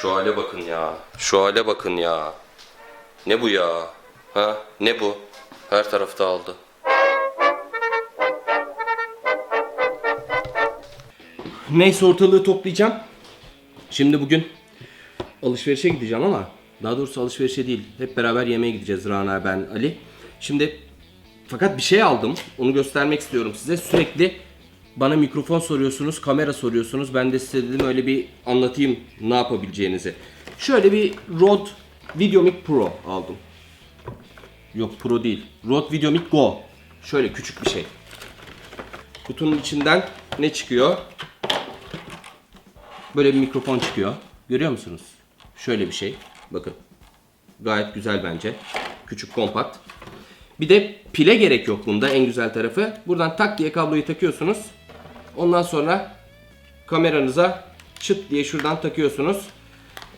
Şu hale bakın ya. Şu hale bakın ya. Ne bu ya? Ha? Ne bu? Her tarafta aldı. Neyse ortalığı toplayacağım. Şimdi bugün alışverişe gideceğim ama daha doğrusu alışverişe değil. Hep beraber yemeğe gideceğiz Rana, ben, Ali. Şimdi fakat bir şey aldım. Onu göstermek istiyorum size. Sürekli bana mikrofon soruyorsunuz, kamera soruyorsunuz. Ben de size dedim öyle bir anlatayım ne yapabileceğinizi. Şöyle bir Rode Videomic Pro aldım. Yok Pro değil. Rode Videomic Go. Şöyle küçük bir şey. Kutunun içinden ne çıkıyor? Böyle bir mikrofon çıkıyor. Görüyor musunuz? Şöyle bir şey. Bakın. Gayet güzel bence. Küçük kompakt. Bir de pile gerek yok bunda en güzel tarafı. Buradan tak diye kabloyu takıyorsunuz. Ondan sonra kameranıza çıt diye şuradan takıyorsunuz.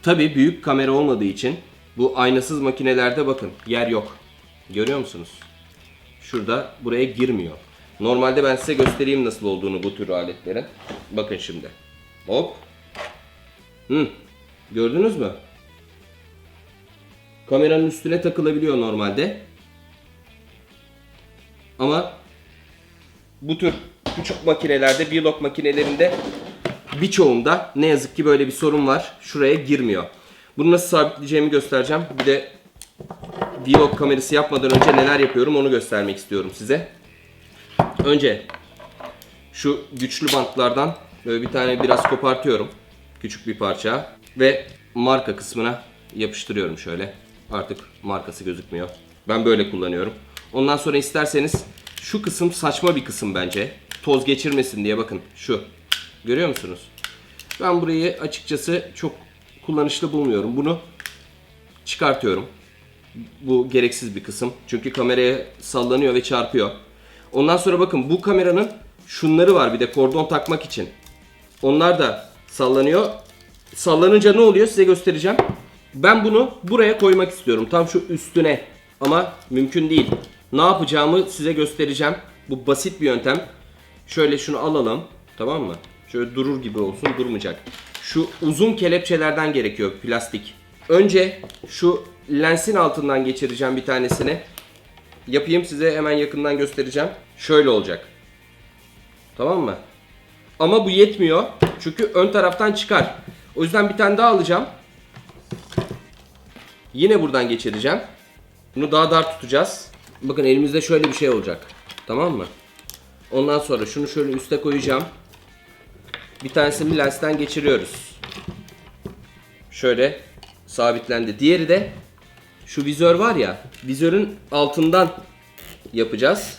Tabi büyük kamera olmadığı için bu aynasız makinelerde bakın yer yok. Görüyor musunuz? Şurada buraya girmiyor. Normalde ben size göstereyim nasıl olduğunu bu tür aletlerin. Bakın şimdi. Hop. Hı. Gördünüz mü? Kameranın üstüne takılabiliyor normalde. Ama bu tür küçük makinelerde, vlog makinelerinde birçoğunda ne yazık ki böyle bir sorun var. Şuraya girmiyor. Bunu nasıl sabitleyeceğimi göstereceğim. Bir de vlog kamerası yapmadan önce neler yapıyorum onu göstermek istiyorum size. Önce şu güçlü bantlardan böyle bir tane biraz kopartıyorum. Küçük bir parça. Ve marka kısmına yapıştırıyorum şöyle. Artık markası gözükmüyor. Ben böyle kullanıyorum. Ondan sonra isterseniz şu kısım saçma bir kısım bence. Toz geçirmesin diye bakın şu. Görüyor musunuz? Ben burayı açıkçası çok kullanışlı bulmuyorum. Bunu çıkartıyorum. Bu gereksiz bir kısım. Çünkü kameraya sallanıyor ve çarpıyor. Ondan sonra bakın bu kameranın şunları var bir de kordon takmak için. Onlar da sallanıyor. Sallanınca ne oluyor size göstereceğim. Ben bunu buraya koymak istiyorum. Tam şu üstüne. Ama mümkün değil. Ne yapacağımı size göstereceğim. Bu basit bir yöntem. Şöyle şunu alalım. Tamam mı? Şöyle durur gibi olsun. Durmayacak. Şu uzun kelepçelerden gerekiyor plastik. Önce şu lensin altından geçireceğim bir tanesini. Yapayım size hemen yakından göstereceğim. Şöyle olacak. Tamam mı? Ama bu yetmiyor. Çünkü ön taraftan çıkar. O yüzden bir tane daha alacağım. Yine buradan geçireceğim. Bunu daha dar tutacağız. Bakın elimizde şöyle bir şey olacak. Tamam mı? Ondan sonra şunu şöyle üste koyacağım. Bir tanesini lensten geçiriyoruz. Şöyle sabitlendi. Diğeri de şu vizör var ya, vizörün altından yapacağız.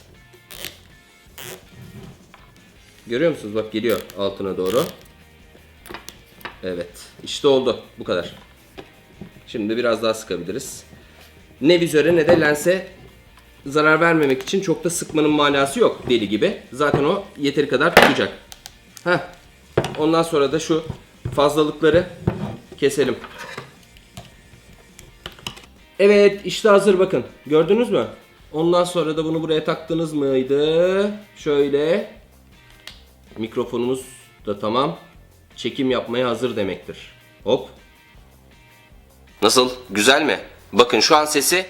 Görüyor musunuz? Bak geliyor altına doğru. Evet. işte oldu. Bu kadar. Şimdi biraz daha sıkabiliriz. Ne vizöre ne de lense zarar vermemek için çok da sıkmanın manası yok deli gibi. Zaten o yeteri kadar tutacak. Heh. Ondan sonra da şu fazlalıkları keselim. Evet işte hazır bakın. Gördünüz mü? Ondan sonra da bunu buraya taktınız mıydı? Şöyle. Mikrofonumuz da tamam. Çekim yapmaya hazır demektir. Hop. Nasıl? Güzel mi? Bakın şu an sesi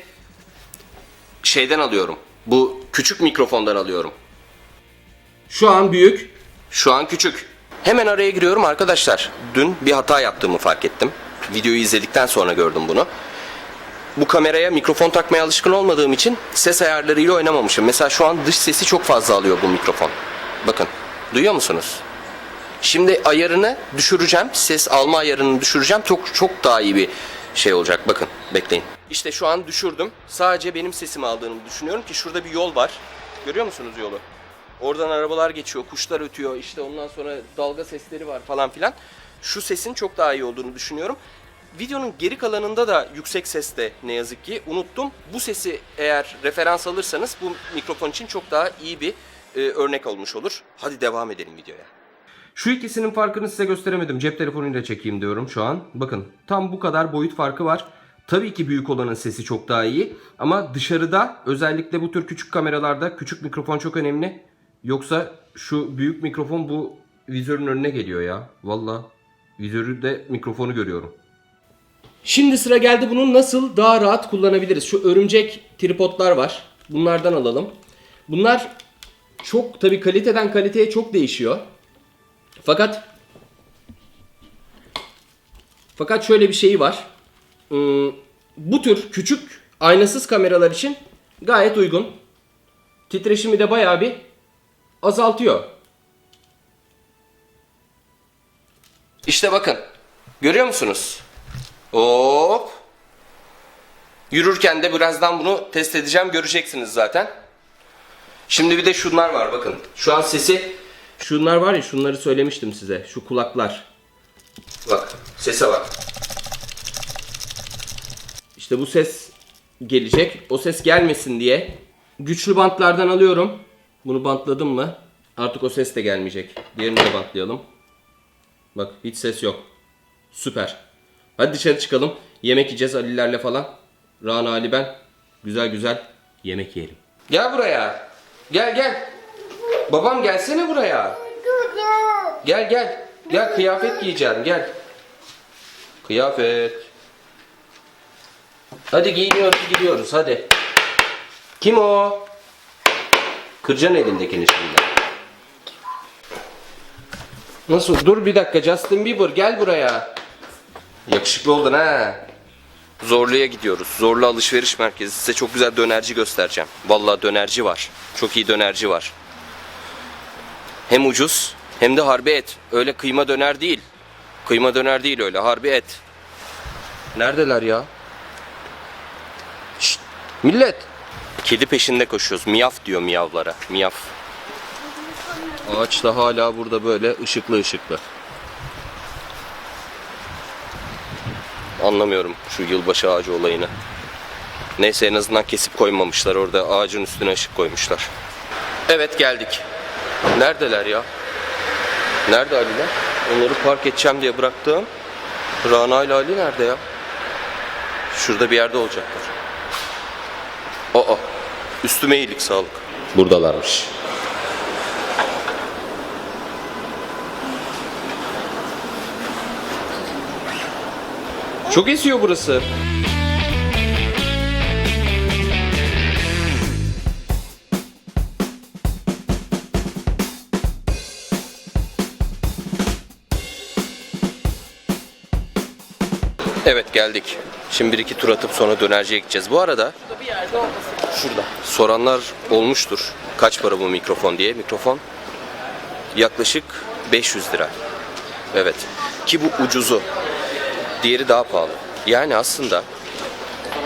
şeyden alıyorum. Bu küçük mikrofondan alıyorum. Şu an büyük, şu an küçük. Hemen araya giriyorum arkadaşlar. Dün bir hata yaptığımı fark ettim. Videoyu izledikten sonra gördüm bunu. Bu kameraya mikrofon takmaya alışkın olmadığım için ses ayarlarıyla oynamamışım. Mesela şu an dış sesi çok fazla alıyor bu mikrofon. Bakın, duyuyor musunuz? Şimdi ayarını düşüreceğim. Ses alma ayarını düşüreceğim. Çok çok daha iyi bir şey olacak. Bakın bekleyin. İşte şu an düşürdüm. Sadece benim sesimi aldığını düşünüyorum ki şurada bir yol var. Görüyor musunuz yolu? Oradan arabalar geçiyor, kuşlar ötüyor. İşte ondan sonra dalga sesleri var falan filan. Şu sesin çok daha iyi olduğunu düşünüyorum. Videonun geri kalanında da yüksek seste ne yazık ki unuttum. Bu sesi eğer referans alırsanız bu mikrofon için çok daha iyi bir e, örnek olmuş olur. Hadi devam edelim videoya. Şu ikisinin farkını size gösteremedim. Cep telefonuyla çekeyim diyorum şu an. Bakın tam bu kadar boyut farkı var. Tabii ki büyük olanın sesi çok daha iyi. Ama dışarıda özellikle bu tür küçük kameralarda küçük mikrofon çok önemli. Yoksa şu büyük mikrofon bu vizörün önüne geliyor ya. Valla vizörü de mikrofonu görüyorum. Şimdi sıra geldi bunu nasıl daha rahat kullanabiliriz. Şu örümcek tripodlar var. Bunlardan alalım. Bunlar çok tabii kaliteden kaliteye çok değişiyor. Fakat fakat şöyle bir şeyi var. Hmm, Bu tür küçük aynasız kameralar için gayet uygun. Titreşimi de bayağı bir azaltıyor. İşte bakın. Görüyor musunuz? Hop. Yürürken de birazdan bunu test edeceğim. Göreceksiniz zaten. Şimdi bir de şunlar var bakın. Şu an sesi şunlar var ya şunları söylemiştim size. Şu kulaklar. Bak sese bak. İşte bu ses gelecek. O ses gelmesin diye güçlü bantlardan alıyorum. Bunu bantladım mı artık o ses de gelmeyecek. Diğerini de bantlayalım. Bak hiç ses yok. Süper. Hadi dışarı çıkalım. Yemek yiyeceğiz Ali'lerle falan. Rana Ali ben. Güzel güzel yemek yiyelim. Gel buraya. Gel gel. Babam gelsene buraya. Gel gel. Gel kıyafet giyeceğim gel. Kıyafet. Hadi giyiniyoruz gidiyoruz hadi. Kim o? Kırcan elindekini şimdi. Nasıl? Dur bir dakika Justin Bieber gel buraya. Yakışıklı oldun ha. Zorlu'ya gidiyoruz. Zorlu alışveriş merkezi. Size çok güzel dönerci göstereceğim. Vallahi dönerci var. Çok iyi dönerci var. Hem ucuz hem de harbi et. Öyle kıyma döner değil. Kıyma döner değil öyle. Harbi et. Neredeler ya? Millet. Kedi peşinde koşuyoruz. Miyaf diyor miyavlara. Miyaf. Ağaç da hala burada böyle ışıklı ışıklı. Anlamıyorum şu yılbaşı ağacı olayını. Neyse en azından kesip koymamışlar orada ağacın üstüne ışık koymuşlar. Evet geldik. Neredeler ya? Nerede Ali'ler? Onları park edeceğim diye bıraktığım Rana ile Ali nerede ya? Şurada bir yerde olacaklar. Aa, üstüme iyilik sağlık. Buradalarmış. Çok esiyor burası. Evet geldik. Şimdi bir iki tur atıp sonra dönerciye gideceğiz. Bu arada şurada soranlar olmuştur. Kaç para bu mikrofon diye. Mikrofon yaklaşık 500 lira. Evet. Ki bu ucuzu. Diğeri daha pahalı. Yani aslında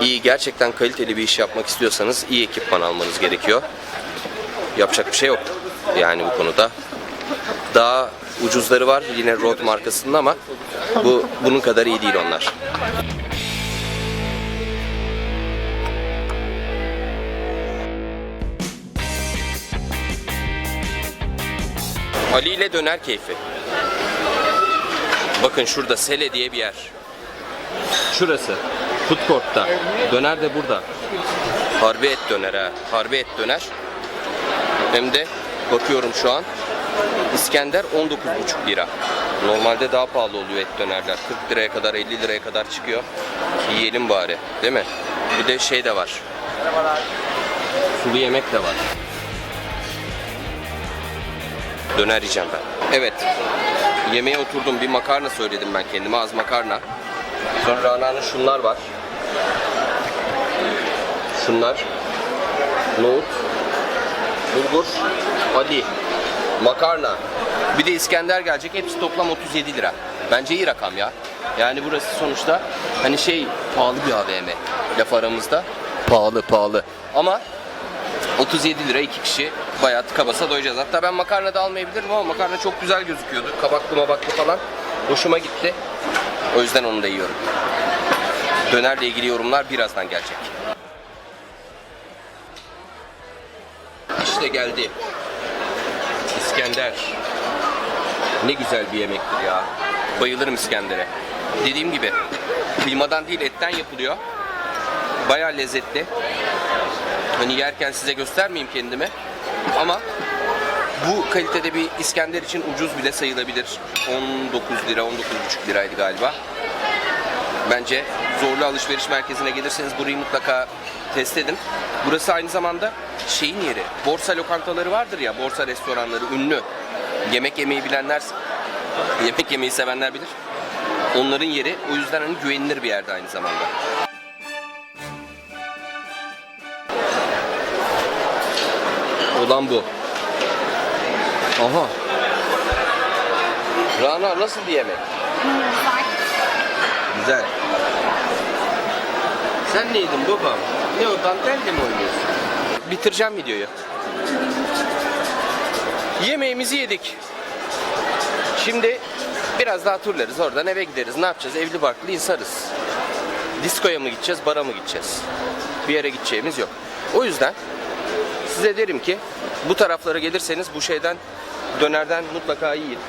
iyi gerçekten kaliteli bir iş yapmak istiyorsanız iyi ekipman almanız gerekiyor. Yapacak bir şey yok. Yani bu konuda. Daha ucuzları var yine Rode markasının ama bu bunun kadar iyi değil onlar. Ali ile döner keyfi. Bakın şurada Sele diye bir yer. Şurası. Food Court'ta. Döner de burada. Harbi et döner ha. Harbi et döner. Hem de bakıyorum şu an İskender 19,5 lira. Normalde daha pahalı oluyor et dönerler. 40 liraya kadar 50 liraya kadar çıkıyor. Yiyelim bari. Değil mi? Bir de şey de var. Sulu yemek de var. Döner yiyeceğim ben. Evet. Yemeğe oturdum. Bir makarna söyledim ben kendime. Az makarna. Sonra Rana'nın şunlar var. Şunlar. Nohut. Bulgur. Ali. Makarna. Bir de İskender gelecek. Hepsi toplam 37 lira. Bence iyi rakam ya. Yani burası sonuçta hani şey pahalı bir AVM. Laf aramızda. Pahalı pahalı. Ama 37 lira iki kişi bayağı tıka doyacağız. Hatta ben makarna da almayabilirim ama makarna çok güzel gözüküyordu. Kabaklı mabaklı falan. Hoşuma gitti. O yüzden onu da yiyorum. Dönerle ilgili yorumlar birazdan gelecek. İşte geldi. İskender. Ne güzel bir yemektir ya. Bayılırım İskender'e. Dediğim gibi kıymadan değil etten yapılıyor. Bayağı lezzetli. Hani yerken size göstermeyeyim kendimi. Ama bu kalitede bir İskender için ucuz bile sayılabilir. 19 lira, 19,5 liraydı galiba. Bence Zorlu Alışveriş Merkezi'ne gelirseniz burayı mutlaka test edin. Burası aynı zamanda şeyin yeri. Borsa lokantaları vardır ya, borsa restoranları ünlü. Yemek yemeyi bilenler, yemek yemeyi sevenler bilir. Onların yeri o yüzden hani güvenilir bir yerde aynı zamanda. Olan bu. Aha. Rana nasıl bir yemek? Güzel. Sen ne yedin babam? Ne o dantelle mi oynuyorsun? Bitireceğim videoyu. Yemeğimizi yedik. Şimdi biraz daha turlarız. Oradan eve gideriz. Ne yapacağız? Evli barklı insanız. Diskoya mı gideceğiz, bara mı gideceğiz? Bir yere gideceğimiz yok. O yüzden size derim ki bu taraflara gelirseniz bu şeyden dönerden mutlaka yiyin.